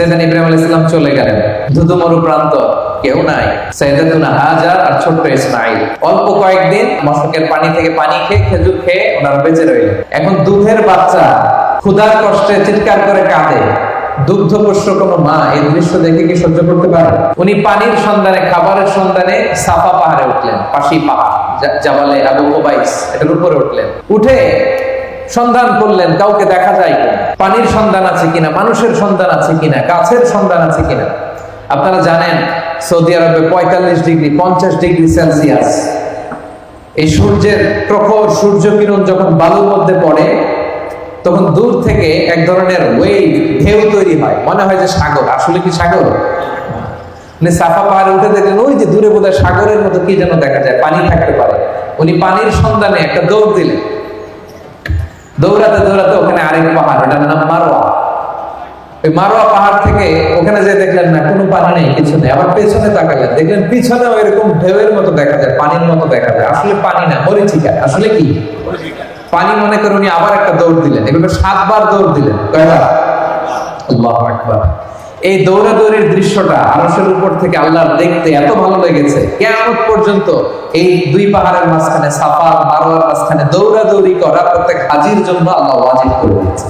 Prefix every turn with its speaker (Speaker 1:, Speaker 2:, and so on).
Speaker 1: সেদিন ইব্রাহিম আলাইহিস সালাম চলে গেলেন। ধুধু মরু প্রান্ত কেউ নাই। সৈয়দাতুনা হাজার আর ছোট্ট ইসমাইল অল্প কয়েকদিন মশকের পানি থেকে পানি খেয়ে খেজুর খেয়ে ওনারা বেঁচে রইলেন। এখন দুধের বাচ্চা ক্ষুধার কষ্টে চিৎকার করে কাঁদে। দুগ্ধপোষ্য কোনো মা এই দৃশ্য দেখে কি সহ্য করতে পারে? উনি পানির সন্ধানে, খাবারের সন্ধানে সাফা পাহাড়ে উঠলেন। পাশি পাহাড় জাবালে আবু কোবাইস এটার উপরে উঠলেন। উঠে সন্ধান করলেন, কাউকে দেখা যায় পানির সন্ধান আছে কিনা? মানুষের সন্ধান আছে কিনা? গাছের সন্ধান আছে কিনা? আপনারা জানেন, সৌদি আরবে পঁয়তাল্লিশ ডিগ্রি, পঞ্চাশ ডিগ্রি সেলসিয়াস। এই সূর্যের প্রখর সূর্য কিরণ যখন বালুর মধ্যে পড়ে, তখন দূর থেকে এক ধরনের ওয়েভ ঢেউ তৈরি হয়। মনে হয় যে সাগর। আসলে কি সাগর? উনি সাফা পাহাড়ে উঠে দেখলেন, ওই যে দূরে বোধহয় সাগরের মতো কি যেন দেখা যায়, পানি থাকতে পারে। উনি পানির সন্ধানে একটা দৌড় দিলেন। দৌড়াতে দৌড়াতে ওখানে আরেক পাহাড় ওটার নাম মারোয়া। ওই মারোয়া পাহাড় থেকে ওখানে যে দেখলেন না কোনো পানি নেই কিছু নেই। আবার পেছনে তাকালেন দেখলেন পিছনেও এরকম ঢেউয়ের মতো দেখা যায় পানির মতো দেখা যায়। আসলে পানি না মরিচিকা আসলে কি? পানি মনে করে উনি আবার একটা দৌড় দিলেন এভাবে সাতবার দৌড় দিলেন। কয়বার? আল্লাহ আকবার। এই দৌড়াদৌড়ির দৃশ্যটা আরশের উপর থেকে আল্লাহ দেখতে এত ভালো লেগেছে। কেমন পর্যন্ত এই দুই পাহাড়ের মাঝখানে সাফা মারোয়ার মাঝখানে দৌড়াদৌড়ি করা প্রত্যেক হাজির জন্য আল্লাহ করে দিয়েছে।